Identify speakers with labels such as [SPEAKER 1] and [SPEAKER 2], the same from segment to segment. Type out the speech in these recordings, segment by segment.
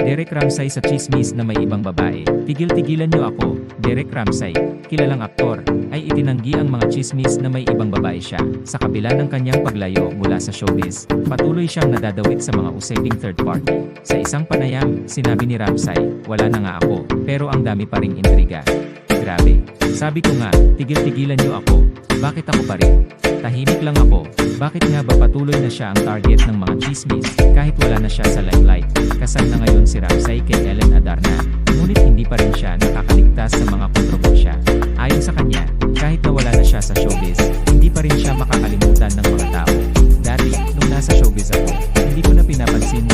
[SPEAKER 1] Derek Ramsay sa chismis na may ibang babae. Tigil-tigilan niyo ako, Derek Ramsay, kilalang aktor, ay itinanggi ang mga chismis na may ibang babae siya. Sa kabila ng kanyang paglayo mula sa showbiz, patuloy siyang nadadawit sa mga usaping third party. Sa isang panayam, sinabi ni Ramsay, wala na nga ako, pero ang dami pa ring intriga. Grabe. Sabi ko nga, tigil-tigilan niyo ako. Bakit ako pa rin? Tahimik lang ako. Bakit nga ba patuloy na siya ang target ng mga chismis kahit wala na siya sa limelight? Kasal na ngayon si Ramsay kay Ellen Adarna. Ngunit hindi pa rin siya nakakaligtas sa mga kontrobersya. Ayon sa kanya, kahit na wala na siya sa showbiz, hindi pa rin siya makakalimutan ng mga tao. Dati, nung nasa showbiz ako, hindi ko na pinapansin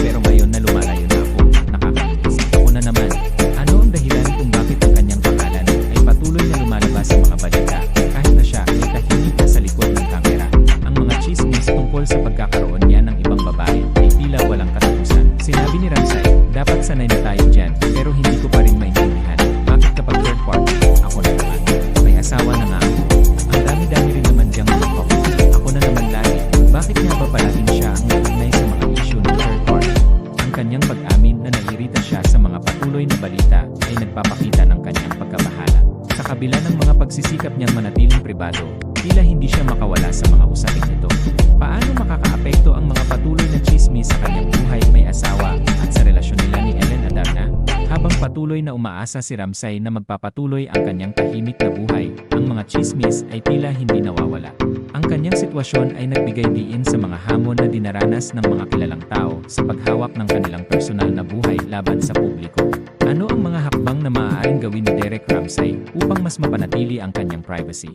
[SPEAKER 1] niya ng ibang babae ay tila walang katapusan. Sinabi ni Ramsay, dapat sanay na tayo dyan pero hindi ko pa rin maintindihan. Bakit kapag third party, ako na naman. May asawa na nga ako. Ang dami-dami rin naman diyang couple. Ako na naman lagi. Bakit nga ba palaging siya ang naugnay sa mga issue ng third party? Ang kanyang pag-amin na naiirita siya sa mga patuloy na balita ay nagpapakita ng kanyang pagkabahala. Sa kabila ng mga pagsisikap niyang manatiling pribado, tila hindi siya makawala sa mga usaping patuloy na umaasa si Ramsay na magpapatuloy ang kanyang tahimik na buhay, ang mga chismis ay tila hindi nawawala. Ang kanyang sitwasyon ay nagbigay diin sa mga hamon na dinaranas ng mga kilalang tao sa paghawak ng kanilang personal na buhay laban sa publiko. Ano ang mga hakbang na maaaring gawin ni Derek Ramsay upang mas mapanatili ang kanyang privacy?